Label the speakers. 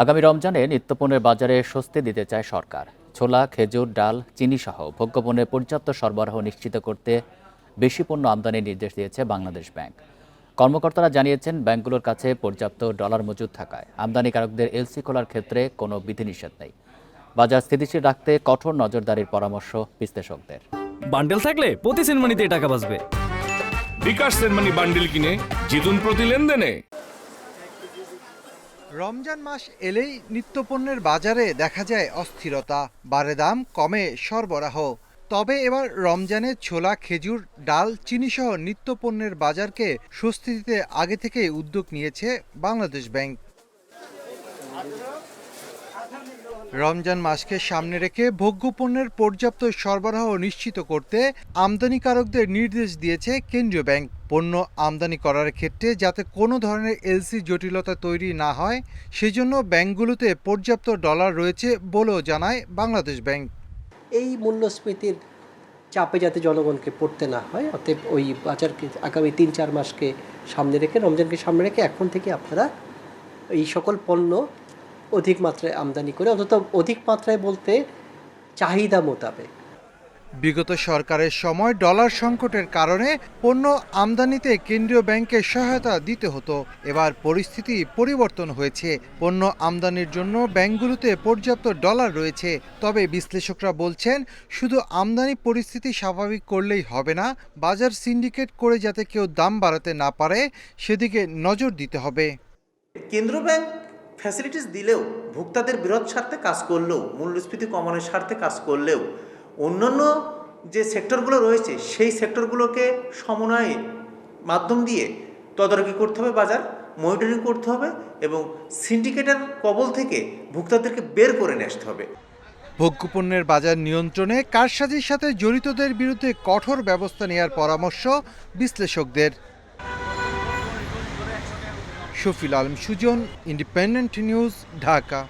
Speaker 1: আগামী রমজানে নিত্যপণ্যের বাজারে স্বস্তি দিতে চায় সরকার। ছোলা খেজুর ডাল চিনি সহ ভোগ্যপণ্যের পর্যাপ্ত সরবরাহ নিশ্চিত করতে বেশি পণ্য আমদানির নির্দেশ দিয়েছে বাংলাদেশ ব্যাংক। কর্মকর্তারা জানিয়েছেন ব্যাংকগুলোর কাছে পর্যাপ্ত ডলার মজুদ থাকায় আমদানিকারকদের এলসি খোলার ক্ষেত্রে কোনো বিধিনিষেধ নেই। বাজার স্থিতিশীল রাখতে কঠোর নজরদারির পরামর্শ বিশ্লেষকদের।
Speaker 2: বান্ডেল থাকলে প্রতি সেনমানিতে টাকা বাঁচবে।
Speaker 3: বিকাশ সেনমানি বান্ডিল কিনে জিতুন প্রতি লেনদেনে।
Speaker 4: রমজান মাস এলেই নিত্যপণ্যের বাজারে দেখা যায় অস্থিরতা বাড়ে দাম কমে সরবরাহ। তবে এবার রমজানে ছোলা, খেজুর, ডাল চিনিসহ নিত্যপণ্যের বাজারকে স্বস্তি দিতে আগে থেকেই উদ্যোগ নিয়েছে বাংলাদেশ ব্যাংক। রমজান মাসকে সামনে রেখে ভোগ্যপণ্যের পর্যাপ্ত সরবরাহ নিশ্চিত করতে আমদানিকারকদের নির্দেশ দিয়েছে কেন্দ্রীয় ব্যাংক। পণ্য আমদানি করার ক্ষেত্রে যাতে কোনো ধরনের এলসি জটিলতা তৈরি না হয়, সেজন্য ব্যাংকগুলোতে পর্যাপ্ত ডলার রয়েছে বলেও জানায় বাংলাদেশ ব্যাংক।
Speaker 5: এই মূল্যস্ফীতির চাপে যাতে জনগণকে পড়তে না হয়, অতএব ওই বাজারকে আগামী তিন চার মাসকে সামনে রেখে, রমজানকে সামনে রেখে এখন থেকে আপনারা এই সকল পণ্য অধিক মাত্রায় আমদানি করে অন্তত অধিক মাত্রায় বলতে চাহিদা মোতাবেক।
Speaker 4: বিগত সরকারের সময় ডলার সংকটের কারণে পণ্য আমদানিতে কেন্দ্রীয় ব্যাংকে সহায়তা দিতে হতো। এবার পরিস্থিতি পরিবর্তন হয়েছে। পণ্য আমদানির জন্য ব্যাংকগুলোতে পর্যাপ্ত ডলার রয়েছে। তবে বিশ্লেষকরা বলছেন শুধু আমদানি পরিস্থিতি স্বাভাবিক করলেই হবে না বাজার সিন্ডিকেট করে যাতে কেউ দাম বাড়াতে না পারে সেদিকে নজর দিতে হবে।
Speaker 6: কেন্দ্র ব্যাংক ফ্যাসিলিটিস দিলেও ভোক্তাদের বিরোধ স্বার্থে কাজ করলেও, মূল্যস্ফীতি কমানোর স্বার্থে কাজ করলেও, অন্যান্য যে সেক্টরগুলো রয়েছে, সেই সেক্টরগুলোকে সমন্বয়ে মাধ্যম দিয়ে তদারকি করতে হবে, বাজার মনিটরিং করতে হবে এবং সিন্ডিকেটের কবল থেকে ভোক্তাদেরকে বের করে নিয়ে আসতে হবে।
Speaker 4: ভোগ্যপণ্যের বাজার নিয়ন্ত্রণে কারসাজির সাথে জড়িতদের বিরুদ্ধে কঠোর ব্যবস্থা নেওয়ার পরামর্শ বিশ্লেষকদের। Shafil Alam Sujan independent news Dhaka